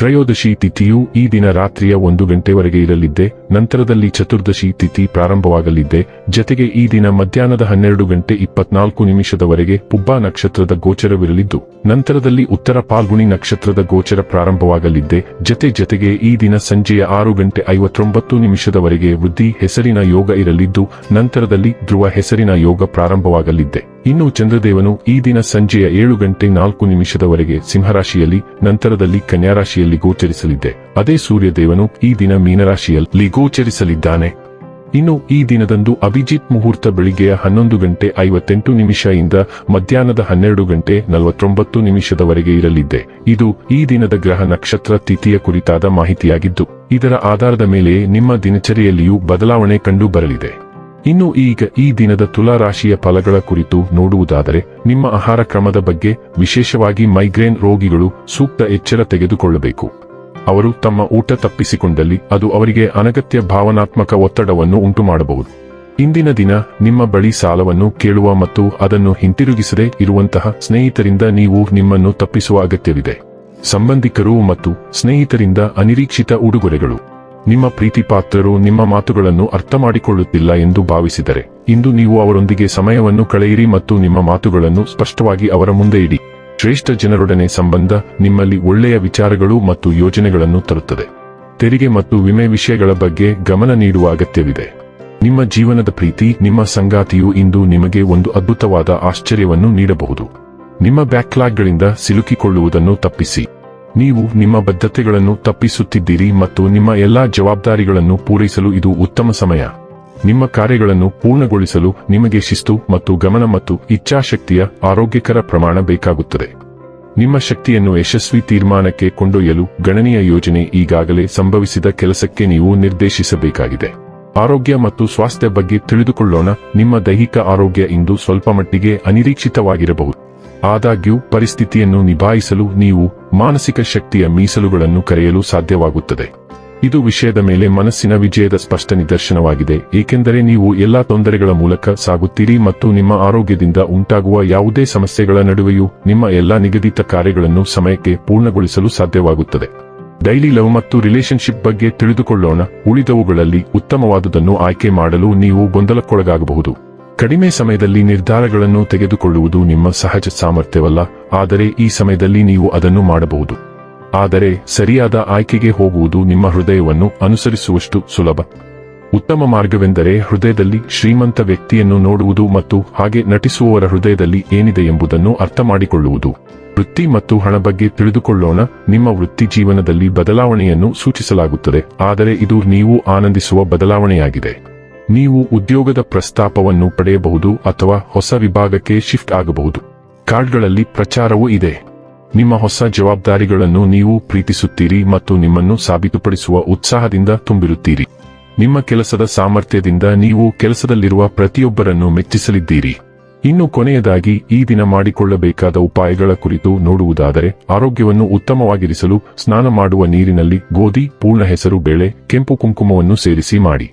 ತ್ರಯೋದಶಿ ತಿಥಿಯು ಈ ದಿನ ರಾತ್ರಿಯ ಒಂದು ಗಂಟೆವರೆಗೆ ಇರಲಿದ್ದೆ, ನಂತರದಲ್ಲಿ ಚತುರ್ದಶಿ ತಿಥಿ ಪ್ರಾರಂಭವಾಗಲಿದ್ದೆ, ಜತೆಗೆ ಈ ದಿನ ಮಧ್ಯಾಹ್ನದ ಹನ್ನೆರಡು ಗಂಟೆ ಇಪ್ಪತ್ನಾಲ್ಕು ನಿಮಿಷದವರೆಗೆ ಪುಬ್ಬಾ ನಕ್ಷತ್ರದ ಗೋಚರವಿರಲಿದ್ದು, ನಂತರದಲ್ಲಿ ಉತ್ತರ ಪಾಲ್ಗುಣಿ ನಕ್ಷತ್ರದ ಗೋಚರ ಪ್ರಾರಂಭವಾಗಲಿದ್ದೆ, ಜತೆ ಜತೆಗೆ ಈ ದಿನ ಸಂಜೆಯ ಆರು ಗಂಟೆ ಐವತ್ತೊಂಬತ್ತು ನಿಮಿಷದವರೆಗೆ ವೃದ್ಧಿ ಹೆಸರಿನ ಯೋಗ ಇರಲಿದ್ದು, ನಂತರದಲ್ಲಿ ಧ್ರುವ ಹೆಸರಿನ ಯೋಗ ಪ್ರಾರಂಭವಾಗಲಿದ್ದೆ. ಇನ್ನು ಚಂದ್ರದೇವನು ಈ ದಿನ ಸಂಜೆಯ ಏಳು ಗಂಟೆ ನಾಲ್ಕು ನಿಮಿಷದವರೆಗೆ ಸಿಂಹರಾಶಿಯಲ್ಲಿ, ನಂತರದಲ್ಲಿ ಕನ್ಯಾರಾಶಿಯಲ್ಲಿ ಗೋಚರಿಸಲಿದ್ದೆ. ಅದೇ ಸೂರ್ಯದೇವನು ಈ ದಿನ ಮೀನರಾಶಿಯಲ್ಲಿ ಗೋಚರಿಸಲಿದ್ದಾನೆ. ಇನ್ನು ಈ ದಿನದಂದು ಅಭಿಜಿತ್ ಮುಹೂರ್ತ ಬೆಳಿಗ್ಗೆಯ ಹನ್ನೊಂದು ಗಂಟೆ ಐವತ್ತೆಂಟು ನಿಮಿಷ ಮಧ್ಯಾಹ್ನದ ಹನ್ನೆರಡು ಗಂಟೆ ನಲವತ್ತೊಂಬತ್ತು ನಿಮಿಷದವರೆಗೆ ಇರಲಿದ್ದೆ. ಇದು ಈ ದಿನದ ಗ್ರಹ ನಕ್ಷತ್ರ ತಿಥಿಯ ಕುರಿತಾದ ಮಾಹಿತಿಯಾಗಿದ್ದು, ಇದರ ಆಧಾರದ ಮೇಲೆ ನಿಮ್ಮ ದಿನಚರಿಯಲ್ಲಿಯೂ ಬದಲಾವಣೆ ಕಂಡು ಬರಲಿದೆ. ಇನ್ನು ಈಗ ಈ ದಿನದ ತುಲಾ ರಾಶಿಯ ಫಲಗಳ ಕುರಿತು ನೋಡುವುದಾದರೆ, ನಿಮ್ಮ ಆಹಾರ ಕ್ರಮದ ಬಗ್ಗೆ ವಿಶೇಷವಾಗಿ ಮೈಗ್ರೇನ್ ರೋಗಿಗಳು ಸೂಕ್ತ ಎಚ್ಚರ ತೆಗೆದುಕೊಳ್ಳಬೇಕು. ಅವರು ತಮ್ಮ ಊಟ ತಪ್ಪಿಸಿಕೊಂಡಲ್ಲಿ ಅದು ಅವರಿಗೆ ಅನಗತ್ಯ ಭಾವನಾತ್ಮಕ ಒತ್ತಡವನ್ನು ಉಂಟುಮಾಡಬಹುದು. ಇಂದಿನ ದಿನ ನಿಮ್ಮ ಬಳಿ ಸಾಲವನ್ನು ಕೇಳುವ ಮತ್ತು ಅದನ್ನು ಹಿಂತಿರುಗಿಸದೆ ಇರುವಂತಹ ಸ್ನೇಹಿತರಿಂದ ನೀವು ನಿಮ್ಮನ್ನು ತಪ್ಪಿಸುವ ಅಗತ್ಯವಿದೆ. ಸಂಬಂಧಿಕರು ಮತ್ತು ಸ್ನೇಹಿತರಿಂದ ಅನಿರೀಕ್ಷಿತ ಉಡುಗೊರೆಗಳು. ನಿಮ್ಮ ಪ್ರೀತಿ ಪಾತ್ರರು ನಿಮ್ಮ ಮಾತುಗಳನ್ನು ಅರ್ಥ ಮಾಡಿಕೊಳ್ಳುತ್ತಿಲ್ಲ ಎಂದು ಭಾವಿಸಿದರೆ, ಇಂದು ನೀವು ಅವರೊಂದಿಗೆ ಸಮಯವನ್ನು ಕಳೆಯಿರಿ ಮತ್ತು ನಿಮ್ಮ ಮಾತುಗಳನ್ನು ಸ್ಪಷ್ಟವಾಗಿ ಅವರ ಮುಂದೆ ಇಡಿ. ಶ್ರೇಷ್ಠ ಜನರೊಡನೆ ಸಂಬಂಧ ನಿಮ್ಮಲ್ಲಿ ಒಳ್ಳೆಯ ವಿಚಾರಗಳು ಮತ್ತು ಯೋಜನೆಗಳನ್ನು ತರುತ್ತದೆ. ತೆರಿಗೆ ಮತ್ತು ವಿಮೆ ವಿಷಯಗಳ ಬಗ್ಗೆ ಗಮನ ನೀಡುವ ಅಗತ್ಯವಿದೆ. ನಿಮ್ಮ ಜೀವನದ ಪ್ರೀತಿ, ನಿಮ್ಮ ಸಂಗಾತಿಯು ಇಂದು ನಿಮಗೆ ಒಂದು ಅದ್ಭುತವಾದ ಆಶ್ಚರ್ಯವನ್ನು ನೀಡಬಹುದು. ನಿಮ್ಮ ಬ್ಯಾಕ್ಲಾಗ್ಗಳಿಂದ ಸಿಲುಕಿಕೊಳ್ಳುವುದನ್ನು ತಪ್ಪಿಸಿ. ನೀವು ನಿಮ್ಮ ಬದ್ಧತೆಗಳನ್ನು ತಪ್ಪಿಸುತ್ತಿದ್ದೀರಿ ಮತ್ತು ನಿಮ್ಮ ಎಲ್ಲಾ ಜವಾಬ್ದಾರಿಗಳನ್ನು ಪೂರೈಸಲು ಇದು ಉತ್ತಮ ಸಮಯ. ನಿಮ್ಮ ಕಾರ್ಯಗಳನ್ನು ಪೂರ್ಣಗೊಳಿಸಲು ನಿಮಗೆ ಶಿಸ್ತು ಮತ್ತು ಗಮನ ಮತ್ತು ಇಚ್ಛಾಶಕ್ತಿಯ ಆರೋಗ್ಯಕರ ಪ್ರಮಾಣ ಬೇಕಾಗುತ್ತದೆ. ನಿಮ್ಮ ಶಕ್ತಿಯನ್ನು ಯಶಸ್ವಿ ತೀರ್ಮಾನಕ್ಕೆ ಕೊಂಡೊಯ್ಯಲು ಗಣನೀಯ ಯೋಜನೆ ಈಗಾಗಲೇ ಸಂಭವಿಸಿದ ಕೆಲಸಕ್ಕೆ ನೀವು ನಿರ್ದೇಶಿಸಬೇಕಾಗಿದೆ. ಆರೋಗ್ಯ ಮತ್ತು ಸ್ವಾಸ್ಥ್ಯ ಬಗ್ಗೆ ತಿಳಿದುಕೊಳ್ಳೋಣ. ನಿಮ್ಮ ದೈಹಿಕ ಆರೋಗ್ಯ ಇಂದು ಸ್ವಲ್ಪ ಮಟ್ಟಿಗೆ ಅನಿರೀಕ್ಷಿತವಾಗಿರಬಹುದು. ಆದಾಗ್ಯೂ ಪರಿಸ್ಥಿತಿಯನ್ನು ನಿಭಾಯಿಸಲು ನೀವು ಮಾನಸಿಕ ಶಕ್ತಿಯ ಮೀಸಲುಗಳನ್ನು ಕರೆಯಲು ಸಾಧ್ಯವಾಗುತ್ತದೆ. ಇದು ವಿಷಯದ ಮೇಲೆ ಮನಸ್ಸಿನ ವಿಜಯದ ಸ್ಪಷ್ಟ ನಿದರ್ಶನವಾಗಿದೆ, ಏಕೆಂದರೆ ನೀವು ಎಲ್ಲಾ ತೊಂದರೆಗಳ ಮೂಲಕ ಸಾಗುತ್ತೀರಿ ಮತ್ತು ನಿಮ್ಮ ಆರೋಗ್ಯದಿಂದ ಉಂಟಾಗುವ ಯಾವುದೇ ಸಮಸ್ಯೆಗಳ ನಡುವೆಯೂ ನಿಮ್ಮ ಎಲ್ಲಾ ನಿಗದಿತ ಕಾರ್ಯಗಳನ್ನು ಸಮಯಕ್ಕೆ ಪೂರ್ಣಗೊಳಿಸಲು ಸಾಧ್ಯವಾಗುತ್ತದೆ. ಡೈಲಿ ಲವ್ ಮತ್ತು ರಿಲೇಶನ್ಶಿಪ್ ಬಗ್ಗೆ ತಿಳಿದುಕೊಳ್ಳೋಣ, ಉಳಿದವುಗಳಲ್ಲಿ ಉತ್ತಮವಾದುದನ್ನು ಆಯ್ಕೆ ಮಾಡಲು ನೀವು ಗೊಂದಲಕ್ಕೊಳಗಾಗಬಹುದು. ಕಡಿಮೆ ಸಮಯದಲ್ಲಿ ನಿರ್ಧಾರಗಳನ್ನು ತೆಗೆದುಕೊಳ್ಳುವುದು ನಿಮ್ಮ ಸಹಜ ಸಾಮರ್ಥ್ಯವಲ್ಲ, ಆದರೆ ಈ ಸಮಯದಲ್ಲಿ ನೀವು ಅದನ್ನು ಮಾಡಬಹುದು. ಆದರೆ ಸರಿಯಾದ ಆಯ್ಕೆಗೆ ಹೋಗುವುದು ನಿಮ್ಮ ಹೃದಯವನ್ನು ಅನುಸರಿಸುವಷ್ಟು ಸುಲಭ. ಉತ್ತಮ ಮಾರ್ಗವೆಂದರೆ ಹೃದಯದಲ್ಲಿ ಶ್ರೀಮಂತ ವ್ಯಕ್ತಿಯನ್ನು ನೋಡುವುದು ಮತ್ತು ಹಾಗೆ ನಟಿಸುವವರ ಹೃದಯದಲ್ಲಿ ಏನಿದೆ ಎಂಬುದನ್ನು ಅರ್ಥ ಮಾಡಿಕೊಳ್ಳುವುದು. ವೃತ್ತಿ ಮತ್ತು ಹಣ ಬಗ್ಗೆ ತಿಳಿದುಕೊಳ್ಳೋಣ. ನಿಮ್ಮ ವೃತ್ತಿ ಜೀವನದಲ್ಲಿ ಬದಲಾವಣೆಯನ್ನು ಸೂಚಿಸಲಾಗುತ್ತದೆ, ಆದರೆ ಇದು ನೀವು ಆನಂದಿಸುವ ಬದಲಾವಣೆಯಾಗಿದೆ. ನೀವು ಉದ್ಯೋಗದ ಪ್ರಸ್ತಾಪವನ್ನು ಪಡೆಯಬಹುದು ಅಥವಾ ಹೊಸ ವಿಭಾಗಕ್ಕೆ ಶಿಫ್ಟ್ ಆಗಬಹುದು. ಕಾರ್ಡ್ಗಳಲ್ಲಿ ಪ್ರಚಾರವೂ ಇದೆ. ನಿಮ್ಮ ಹೊಸ ಜವಾಬ್ದಾರಿಗಳನ್ನು ನೀವು ಪ್ರೀತಿಸುತ್ತೀರಿ ಮತ್ತು ನಿಮ್ಮನ್ನು ಸಾಬೀತುಪಡಿಸುವ ಉತ್ಸಾಹದಿಂದ ತುಂಬಿರುತ್ತೀರಿ. ನಿಮ್ಮ ಕೆಲಸದ ಸಾಮರ್ಥ್ಯದಿಂದ ನೀವು ಕೆಲಸದಲ್ಲಿರುವ ಪ್ರತಿಯೊಬ್ಬರನ್ನು ಮೆಚ್ಚಿಸಲಿದ್ದೀರಿ. ಇನ್ನು ಕೊನೆಯದಾಗಿ, ಈ ದಿನ ಮಾಡಿಕೊಳ್ಳಬೇಕಾದ ಉಪಾಯಗಳ ಕುರಿತು ನೋಡುವುದಾದರೆ, ಆರೋಗ್ಯವನ್ನು ಉತ್ತಮವಾಗಿರಿಸಲು ಸ್ನಾನ ಮಾಡುವ ನೀರಿನಲ್ಲಿ ಗೋಧಿ, ಪೂರ್ಣ ಹೆಸರು, ಬೇಳೆ, ಕೆಂಪು ಕುಂಕುಮವನ್ನು ಸೇರಿಸಿ ಮಾಡಿ.